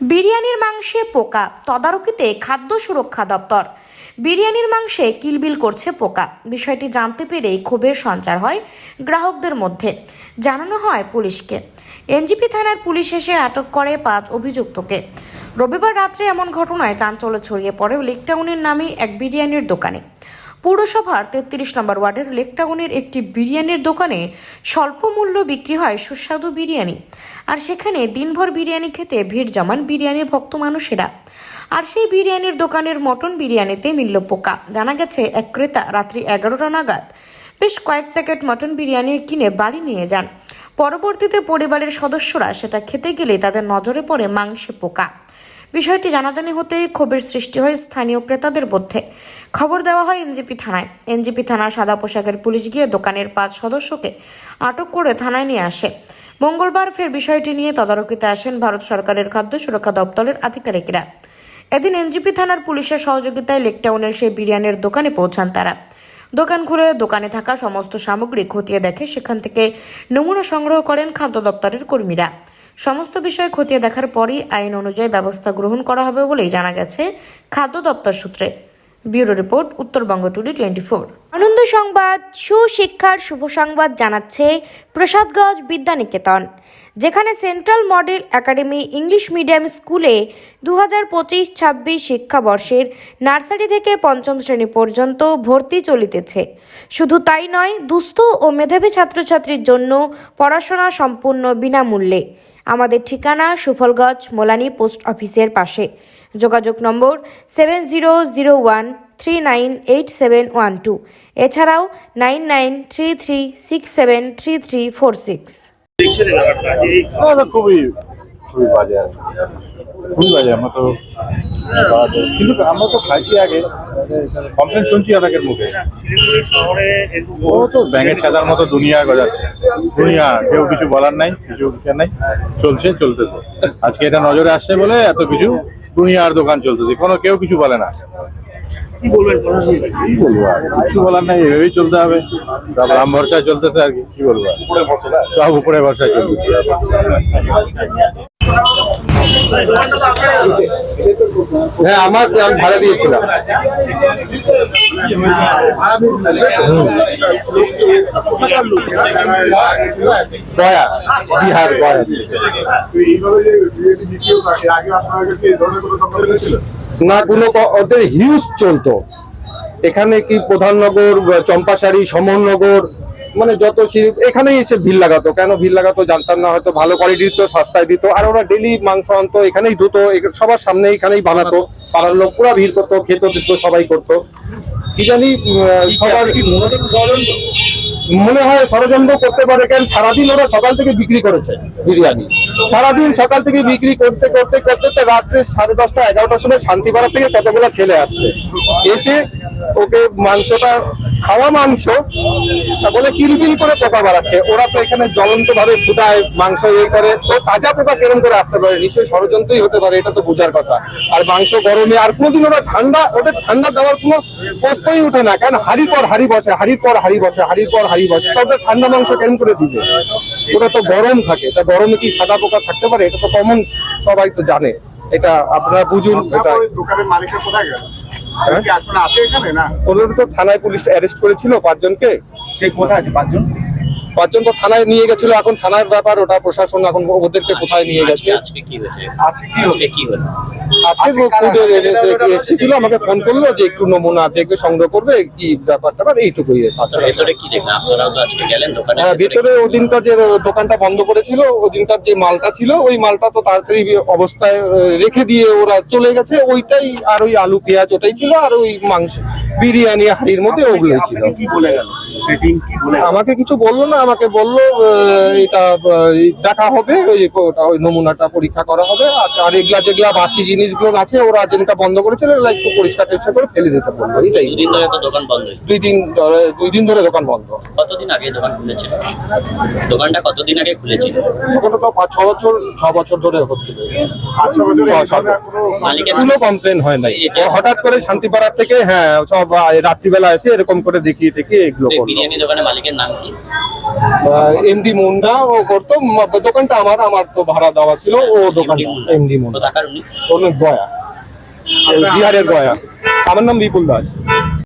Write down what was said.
বিরিয়ানির মাংসে পোকা, তদারকিতে খাদ্য সুরক্ষা দপ্তর। বিরিয়ানির মাংসে কিলবিল করছে পোকা। বিষয়টি জানতে পেরেই ক্ষোভের সঞ্চার হয় গ্রাহকদের মধ্যে। জানানো হয় পুলিশকে। এনজিপি থানার পুলিশ এসে আটক করে পাঁচ অভিযুক্তকে। রবিবার রাত্রে এমন ঘটনায় চাঞ্চল্য ছড়িয়ে পড়ে লেকটাউনের নামে এক বিরিয়ানির দোকানে। পৌরসভার তেত্রিশ নম্বর ওয়ার্ডের লেকটাউনের একটি বিরিয়ানির দোকানে স্বল্প মূল্য বিক্রি হয় সুস্বাদু বিরিয়ানি। আর সেখানে দিনভর বিরিয়ানি খেতে ভিড় জমান বিরিয়ানি ভক্ত মানুষেরা। আর সেই বিরিয়ানির দোকানের মটন বিরিয়ানিতে মিলল পোকা। জানা গেছে, এক ক্রেতা রাত্রি এগারোটা নাগাদ বেশ কয়েক প্যাকেট মটন বিরিয়ানি কিনে বাড়ি নিয়ে যান। পরবর্তীতে পরিবারের সদস্যরা সেটা খেতে গেলে তাদের নজরে পড়ে মাংসে পোকা। বিষয়টি জানাজানি হতেই ক্ষোভের সৃষ্টি হয় স্থানীয় ক্রেতাদের মধ্যে। খবর দেওয়া হয় এনজিপি থানায়। এনজিপি থানার সাদা পোশাকের পুলিশ গিয়ে দোকানের পাঁচ সদস্যকে আটক করে থানায় নিয়ে আসে। মঙ্গলবার ফের বিষয়টি নিয়ে তদারকিতে আসেন ভারত সরকারের খাদ্য সুরক্ষা দপ্তরের আধিকারিকরা। এদিন এনজিপি থানার পুলিশের সহযোগিতায় লেকটাউনের সেই বিরিয়ানির দোকানে পৌঁছান তারা। দোকান খুলে দোকানে থাকা সমস্ত সামগ্রী খতিয়ে দেখে সেখান থেকে নমুনা সংগ্রহ করেন খাদ্য দপ্তরের কর্মীরা। সমস্ত বিষয় খতিয়ে দেখার পরই আইন অনুযায়ী ব্যবস্থা গ্রহণ করা হবে বলেই জানা গেছে খাদ্য দপ্তর সূত্রে। Bureau report, Uttarbanga today twenty four আনন্দ সংবাদ, সুশিক্ষার শুভ সংবাদ জানাচ্ছে প্রসাদগঞ্জ বিদ্যানিকেতন, যেখানে central model academy English medium স্কুলে দু হাজার পঁচিশ ছাব্বিশ শিক্ষাবর্ষের নার্সারি থেকে পঞ্চম শ্রেণি পর্যন্ত ভর্তি চলিতেছে। শুধু তাই নয়, দুস্থ ও মেধাবী ছাত্রছাত্রীর জন্য পড়াশোনা সম্পূর্ণ বিনামূল্যে। আমাদের ঠিকানা সুফলগঞ্জ মোলানি পোস্ট অফিসের পাশে। যোগাযোগ নম্বর seven zero zero one three nine eight seven one two এছাড়াও nine nine three three six seven three three four six খুবই খুবই বাজে খুবই বাজে, আমরা তো কিন্তু আমরা তো খাইছি আগে। কমপ্লেন শুনছি অনেকের মুখে। ও তো ব্যাঙের ছাতার মতো দুনিয়া গজাচ্ছে। দুনিয়া কেউ কিছু বলার নাই কিছু কিছু নাই। চলছে চলতেছে আজকে এটা নজরে আসছে বলে এত কিছু দুনিয়ার দোকান চলতেছে। কোনো কেউ কিছু বলে না। কি বলবেন কি বলব আর? কিছু বলার নাই এভাবেই চলতে হবে। সব রাম ভরসায় চলতেছে আর কি কি বলব? সব উপরে ভরসায় চলতেছে। হ্যাঁ আমার আমি ভাড়া দিয়েছিলাম। গয়া, বিহার, গয়া। না, কোনো ওদের হিউজ চলতো। এখানে কি প্রধাননগর, চম্পাশাড়ি, সমরনগর মানে যত এখানেই এসে ভিড় লাগাতো। কেন ভিড় লাগাতো জানতাম না হয়তো ভালো কোয়ালিটি দিত সস্তায় দিত। আর ওরা ডেলি মাংস আনতো এখানেই ধুতো সবার সামনে এখানেই বানাতো। পাড়ার লোক পুরা ভিড় করতো খেতো দিত সবাই করতো। কি জানি সবার মনে হয় ষড়যন্ত্র করতে পারে কেন সারাদিন ওরা সকাল থেকে বিক্রি করেছে বিরিয়ানি। সারাদিন সকাল থেকে বিক্রি করতে করতে করতে তো রাত্রে সাড়ে দশটা এগারোটার সময় শান্তিপাড়া থেকে কতগুলো ছেলে আসছে। এসে ওকে মাংসটা খাওয়া মাংস বলে কিলবিল করে পোকা বাড়াচ্ছে ওরা তো এখানে জ্বলন্ত ভাবে ফুটায়, মাংস ইয়ে করে। তো তাজা পোকা কেরম করে আসতে পারে? নিশ্চয়ই ষড়যন্ত্রই হতে পারে, এটা তো বোঝার কথা। আর মাংস গরমে, আর কোনোদিন ওরা ঠান্ডা, ওদের ঠান্ডা দেওয়ার কোনো প্রশ্নই ওঠে না। কারণ হাড়ির পর হাড়ি বসে, হাড়ির পর হাড়ি বসে, হাড়ির পর হাড়ি বসে। তাদের ঠান্ডা মাংস কেমন করে দিবে? ওরা তো গরম থাকে। তা গরমে কি সাদা পোকা থাকতে পারে? এটা তো কমন সবাই তো জানে। এটা আপনারা বুঝুন, এটা দোকানের মালিকের কোথায় গেল? হ্যাঁ? ওদের তো থানায় পুলিশ অ্যারেস্ট করেছিল পাঁচজনকে। সে কোথায় আছে পাঁচজন? পাঁচজন তো থানায় নিয়ে গেছিল এখন থানার ব্যাপার ওটা প্রশাসন এখন ওদেরকে কোথায় নিয়ে গেছে? আজকে কি হয়েছে? আছে কি হয়েছে? কি হলো? আজকে ফুডের এসেছিল আমাকে ফোন করল যে একটু নমুনা দেখবে সংগ্রহ করবে কি ব্যাপারটা মানে এইটুকুই আচ্ছা ভেতরে কি দেখলেন আপনারাও তো আজকে গেলেন দোকানে হ্যাঁ ভেতরে ওদিনকার যে দোকানটা বন্ধ করেছিল ওদিনকার যে মালটা ছিল ওই মালটা তো তাড়াতাড়ি অবস্থায় রেখে দিয়ে ওরা চলে গেছে। ওইটাই আর ওই আলু পেঁয়াজ ওটাই ছিল আর ওই মাংস বিরিয়ানি হাড়ির মধ্যে ওগুলোই ছিল। কি বলে গেল? সেই টিম কি বলে? আমাকে কিছু বলল না আমাকে বলল এটা দেখা হবে ওই ওটা ওই নমুনাটা পরীক্ষা করা হবে আর এগুলা যেগুলা বাসি জিনিসগুলো আছে ওরা যেটা বন্ধ করেছিল এগুলা একটু পরিষ্কার টরিষ্কার করে ফেলে দিতে বলল এটাই দুদিন ধরে তো দোকান বন্ধ। দুই দিন ধরে দুই দিন ধরে দোকান বন্ধ। কতদিন আগে দোকান খুলেছিল? দোকানটা কতদিন আগে খুলেছিল? ওখানে তো পাঁচ ছ বছর ছ বছর ধরে হচ্ছিল বছর ছ- ধরনের কোনো মালিকের কোনো কমপ্লেন হয় নাই। হঠাৎ করে শান্তিপাড়ার থেকে হ্যাঁ সব রাত্রিবেলা এসে এরকম করে দেখিয়ে দেখিয়ে এগুলো করল। বিরিয়ানি দোকানের মালিকের নাম কি? এমডি মুন্ডা ও করতো। দোকানটা আমার আমার তো ভাড়া দেওয়া ছিল ও দোকান এমডি মুন্ডা। কোথাকার উনি? গয়া। বিহারের গয়া। আমার নাম বিপুল দাস।